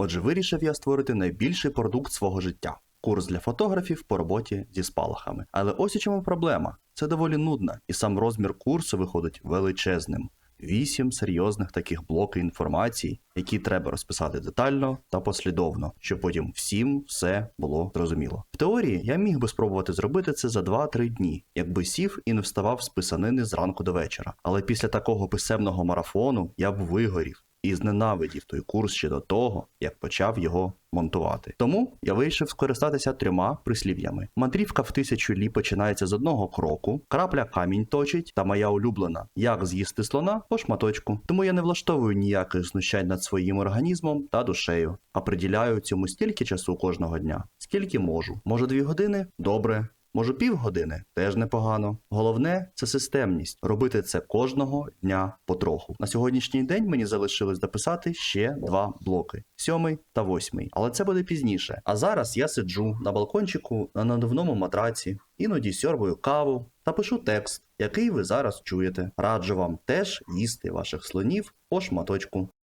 Отже, вирішив я створити найбільший продукт свого життя. Курс для фотографів по роботі зі спалахами. Але ось у чому проблема. Це доволі нудно, і сам розмір курсу виходить величезним. Вісім серйозних таких блоків інформації, які треба розписати детально та послідовно, щоб потім всім все було зрозуміло. В теорії я міг би спробувати зробити це за 2-3 дні, якби сів і не вставав з писанини зранку до вечора. Але після такого писемного марафону я б вигорів і зненавидів той курс ще до того, як почав його монтувати. Тому я вирішив скористатися трьома прислів'ями. Мандрівка в тисячу лі починається з одного кроку, крапля камінь точить, та моя улюблена як з'їсти слона по шматочку. Тому я не влаштовую ніяких знущань над своїм організмом та душею, а приділяю цьому стільки часу кожного дня, скільки можу. Може, дві години? Добре. Може, півгодини теж непогано. Головне це системність. Робити це кожного дня потроху. На сьогоднішній день мені залишилось дописати ще два блоки: сьомий та восьмий. Але це буде пізніше. А зараз я сиджу на балкончику на надувному матраці, іноді сьорбаю каву та пишу текст, який ви зараз чуєте. Раджу вам теж їсти ваших слонів по шматочку.